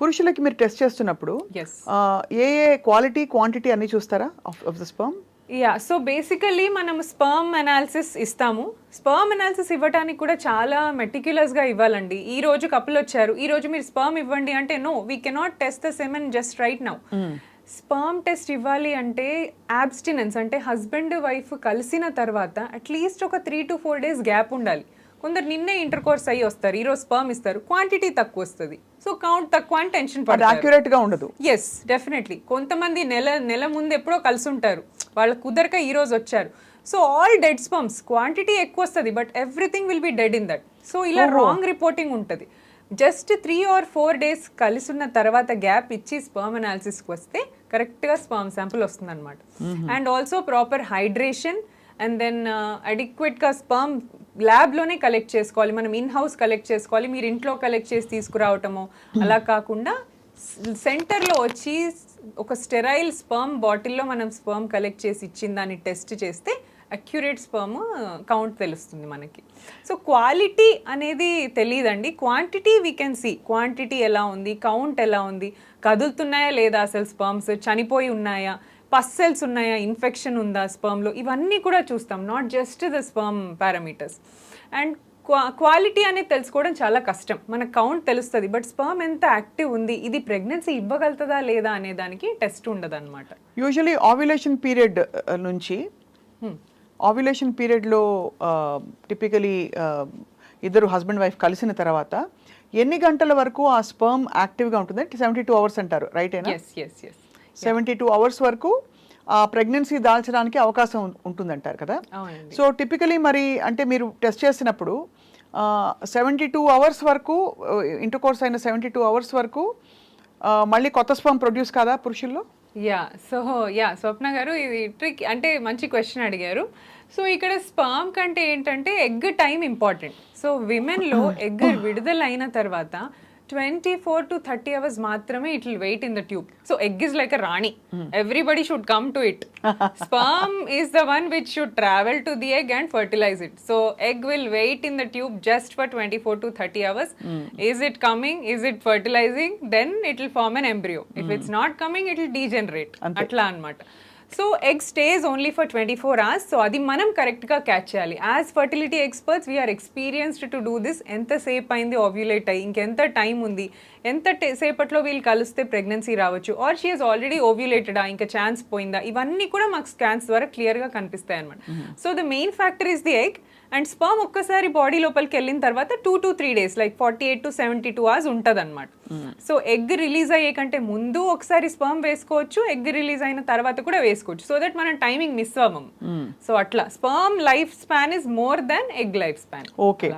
పురుషులకి మీరు టెస్ట్ చేస్తున్నప్పుడు ఏ ఏ క్వాలిటీ క్వాంటిటీ అన్ని చూస్తారా of the sperm? Yeah so basically మనం స్పర్మ్ అనాలిసిస్ ఇస్తాము. స్పర్మ్ అనాలిసిస్ ఇవ్వడానికి కూడా చాలా మెటిక్యులస్గా ఇవ్వాలండి. ఈ రోజు కపుల్ వచ్చారు. ఈ రోజు మీరు స్పర్మ్ ఇవ్వండి అంటే no we cannot test the semen just right now sperm test ఇవ్వాలి అంటే యాబ్స్టినెన్స్ అంటే హస్బెండ్ వైఫ్ కలిసిన తర్వాత అట్లీస్ట్ ఒక three to four days gap ఉండాలి. కొందరు నిన్నే ఇంటర్ కోర్స్ అయ్యి వస్తారు ఈరోజు స్పర్మ్ ఇస్తారు క్వాంటిటీ తక్కువ వస్తుంది. సో కౌంట్ తక్కువ అని టెన్షన్ పడతారు. గా ఉండదు. ఎస్ డెఫినెట్లీ కొంతమంది నెల నెల ముందు ఎప్పుడో కలిసి ఉంటారు. వాళ్ళ కుదరక ఈ రోజు వచ్చారు. So all dead sperms quantity ఎక్కువ వస్తుంది but everything will be dead in that so ఇలా రాంగ్ రిపోర్టింగ్ ఉంటుంది. Just three or four days కలిసి ఉన్న తర్వాత గ్యాప్ ఇచ్చి స్పర్మ్ అనాలిసిస్కి వస్తే కరెక్ట్గా స్పర్మ్ శాంపుల్ వస్తుంది అనమాట and also proper hydration and then అడిక్వేట్గా sperm ల్యాబ్లోనే కలెక్ట్ చేసుకోవాలి మనం ఇన్ హౌస్ కలెక్ట్ చేసుకోవాలి మీరు ఇంట్లో కలెక్ట్ చేసి తీసుకురావటమో అలా కాకుండా సెంటర్లో వచ్చి ఒక స్టెరైల్ స్పర్మ్ బాటిల్లో మనం స్పర్మ్ కలెక్ట్ చేసి ఇచ్చిన దాన్ని టెస్ట్ చేస్తే అక్యురేట్ స్పర్మ్ కౌంట్ తెలుస్తుంది మనకి. సో క్వాలిటీ అనేది తెలియదండి quantity we can see quantity ఎలా ఉంది? కౌంట్ ఎలా ఉంది? కదులుతున్నాయా లేదా అసలు స్పర్మ్స్ చనిపోయి ఉన్నాయా? పస్సెల్స్ ఉన్నాయా ఇన్ఫెక్షన్ ఉందా స్పర్మ్లో? ఇవన్నీ కూడా చూస్తాం not just the sperm parameters and quality అనేది తెలుసుకోవడం చాలా కష్టం. మన కౌంట్ తెలుస్తుంది బట్ స్పర్మ్ ఎంత యాక్టివ్ ఉంది ఇది ప్రెగ్నెన్సీ ఇవ్వగలుగుతుందా లేదా అనే దానికి టెస్ట్ ఉండదు అనమాట యూజువలీ ఆవ్యులేషన్ పీరియడ్ నుంచి ఆవ్యులేషన్ పీరియడ్లో టిపికలీ ఇద్దరు హస్బెండ్ వైఫ్ కలిసిన తర్వాత ఎన్ని గంటల వరకు ఆ స్పర్మ్ యాక్టివ్గా ఉంటుంది? సెవెంటీ టూ అవర్స్ అంటారు రైటేనా yes yes yes seventy two hours వరకు ఆ ప్రెగ్నెన్సీ దాల్చడానికి అవకాశం ఉంటుందంటారు కదా? సో టిపికలీ మరి అంటే మీరు టెస్ట్ చేసినప్పుడు సెవెంటీ టూ అవర్స్ వరకు ఇంటర్ కోర్స్ అయిన సెవెంటీ టూ అవర్స్ వరకు మళ్ళీ కొత్త స్పర్మ్ ప్రొడ్యూస్ కాదా పురుషుల్లో? యా సో యా స్వప్న గారు ఇది ట్రిక్ అంటే మంచి క్వశ్చన్ అడిగారు. సో ఇక్కడ స్పర్మ్ కంటే ఏంటంటే egg time important. So విమెన్లో egg విడుదల అయిన తర్వాత twenty four to thirty hours మాత్రమే it will wait in the tube so egg is like a Rani. Everybody should come to it sperm is the one which should travel to the egg and fertilize it so egg will wait in the tube just for twenty four to thirty hours is it coming is it fertilizing then it will form an embryo if it's not coming it will degenerate అట్లా అన్నమాట. So egg stage only for twenty four hours so అది మనం కరెక్ట్గా catch చేయాలి. As fertility experts we're experienced to do this ఎంతసేపు అయింది ఓవ్యులేట్ అయ్యి ఇంకెంత టైం ఉంది ఎంత సేపట్లో వీళ్ళు కలిస్తే ప్రెగ్నెన్సీ రావచ్చు ఆర్ షీ ఈస్ ఆల్రెడీ ఓవ్యులేటెడా ఇంకా ఛాన్స్ పోయిందా? ఇవన్నీ కూడా మాకు స్కాన్స్ ద్వారా క్లియర్గా కనిపిస్తాయి అనమాట so the main factor is the egg and sperm ఒక్కసారి బాడీ లోపలికి వెళ్ళిన తర్వాత two to three days like forty eight to seventy two hours ఉంటుంది అనమాట సో ఎగ్ రిలీజ్ అయ్యే కంటే ముందు ఒకసారి స్పర్మ్ వేసుకోవచ్చు ఎగ్ రిలీజ్ అయిన తర్వాత కూడా వేసుకోవచ్చు. సో దట్ మనం టైమింగ్ మిస్ అవ్వము. సో అట్లా. Sperm life span is more than egg life span okay